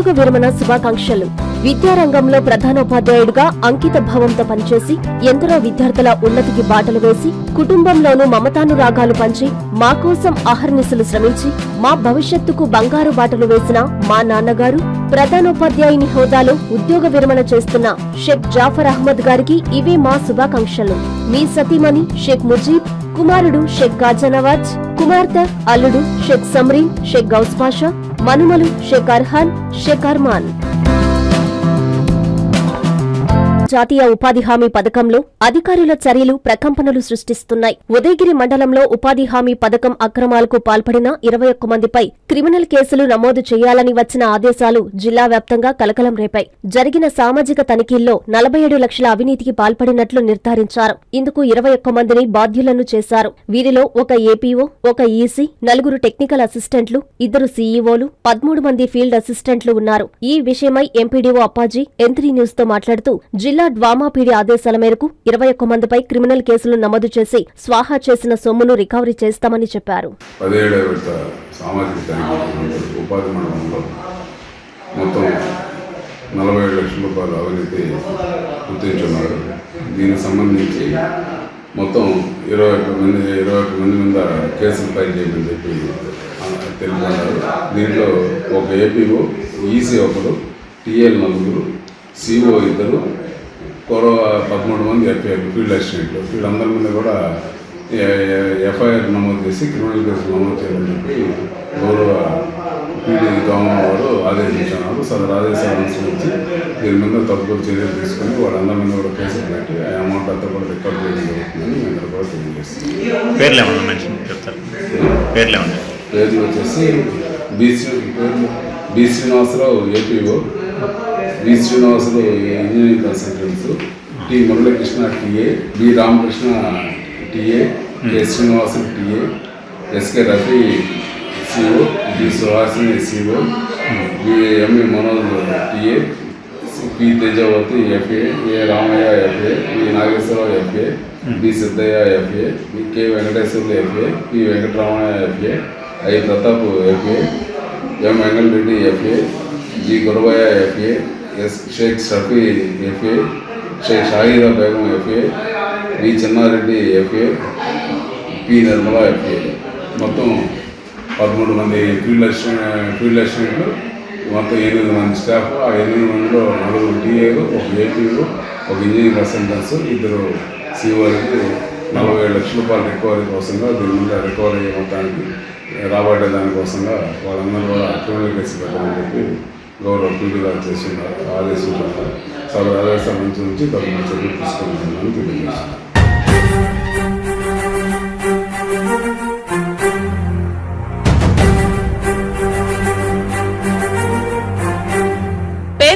ఉద్యోగ విరమణ శుభాకాంక్షలు. విద్యారంగంలో ప్రధానోపాధ్యాయుడిగా అంకిత భావంతో పనిచేసి ఎందరో విద్యార్థుల ఉన్నతికి బాటలు వేసి కుటుంబంలోనూ మమతానురాగాలు పంచి మా కోసం అహర్నిశలు శ్రమించి మా భవిష్యత్తుకు బంగారు బాటలు వేసిన మా నాన్నగారు ప్రధానోపాధ్యాయుని హోదాలో ఉద్యోగ విరమణ చేస్తున్న షేక్ జాఫర్ అహ్మద్ గారికి ఇవే మా శుభాకాంక్షలు. మీ సతీమణి షేక్ ముజీబ్ కుమారుడు షేక్ కాజా కుమార్తె అల్లుడు షేక్ సమ్రీన్ షేక్ గౌస్ పాషా మనుమలు షేక్ అర్హాన్ షేక్ అర్మాన్ జాతీయ ఉపాధి హామీ పథకంలో అధికారుల చర్యలు ప్రకంపనలు సృష్టిస్తున్నాయి. ఉదయగిరి మండలంలో ఉపాధి హామీ పథకం అక్రమాలకు పాల్పడిన ఇరవై ఒక్క మందిపై క్రిమినల్ కేసులు నమోదు చేయాలని వచ్చిన ఆదేశాలు జిల్లా వ్యాప్తంగా కలకలం రేపాయి. జరిగిన సామాజిక తనిఖీల్లో నలభై ఏడు లక్షల అవినీతికి పాల్పడినట్లు నిర్ధారించారు. ఇందుకు ఇరవై ఒక్క మందిని బాధ్యులను చేశారు. వీరిలో ఒక ఏపీఓ ఒక ఈసీ నలుగురు టెక్నికల్ అసిస్టెంట్లు ఇద్దరు సీఈఓలు పదమూడు మంది ఫీల్డ్ అసిస్టెంట్లు ఉన్నారు. ఈ విషయమై ఎంపీడీఓ అప్పాజీ ఎంత్రీ న్యూస్తో మాట్లాడుతూ జిల్లా జిల్లా డ్వామాపీడి ఆదేశాల మేరకు ఇరవై ఒక్క మందిపై క్రిమినల్ కేసులు నమోదు చేసి స్వాహా చేసిన సొమ్మును రికవరీ చేస్తామని చెప్పారు. మొత్తం నలభై ఏడు లక్షల రూపాయలు అవినీతి గుర్తించున్నారు. దీనికి సంబంధించి మొత్తం ఇరవై ఒక్క మంది ఇరవై ఒక్క మంది మీద కేసులు ఫైల్ చేయమని చెప్పి ఆ, దీంట్లో ఒక ఏపీఓ ఈసీ ఒకరు టీఎల్ నలుగురు సిఓ ఇద్దరు కొరవ పదమూడు మంది ఎఫ్ఐ ఫీల్డ్ అసిస్టెంట్లు. వీళ్ళందరి మీద కూడా ఎఫ్ఐఆర్ నమోదు చేసి క్రిమినల్ కేసులు నమోదు చేయాలని చెప్పి గౌరవ పీడీ గవర్నమెంట్ వారు ఆదేశించున్నారు సదరు ఆదేశాలు అనుసరించి దీని మీద తదుపరి చర్యలు తీసుకొని వాళ్ళందరి మీద కూడా కేసులు పెట్టి ఆ అమౌంట్ అంతా కూడా రికవర్ చేయడం జరుగుతుందని మేము అందరూ కూడా తెలియజేస్తున్నాం పేర్లు ఏమన్నా మెన్షన్ చెప్తారు? పేర్లు ఏమన్నా? పేర్లు వచ్చేసి B Sri B Srinivasarao APO. B Srinivasarao engineering consultants T Muralikrishna TA B Ramakrishna TA K Srinivasan TA SK Rafi CO B Suhasini CO B ME Manoj TA P Tejavathi FA A Ramaiah FA B Nageswararao FA B Siddaiah FA B K Venkateswarlu FA P Venkataramana FA I Pratap FA M Venkatareddy FA G Guravaiah FA S Sheikh Shafi FA Sheikh Shahida Begum FA V Chinnareddy FA P Nirmala FA. మొత్తం పదమూడు మంది field assistant field అసిస్టెంట్లు మొత్తం ఎనిమిది మంది staff. ఆ ఎనిమిది మందిలో నలుగురు టీఏలు ఒక ఏపీలు ఒక ఇంజనీరింగ్ అసిస్టెంట్స్ ఇద్దరు సిఓలకి నలభై ఏడు లక్షల రూపాయల రికవరీ కోసంగా దీని మీద రికవరీ మొత్తానికి రాబట్టే దానికోసంగా వాళ్ళందరూ కూడా క్రిమినల్ కేసు పెట్టాలని చెప్పి గౌరవ పీడిగా చేసిన ఆదేశం ఆదేశించున్నారు ఆదేశాల నుంచి నుంచి తగిన చర్యలు తీసుకుంటున్నామని తెలియజేస్తున్నాను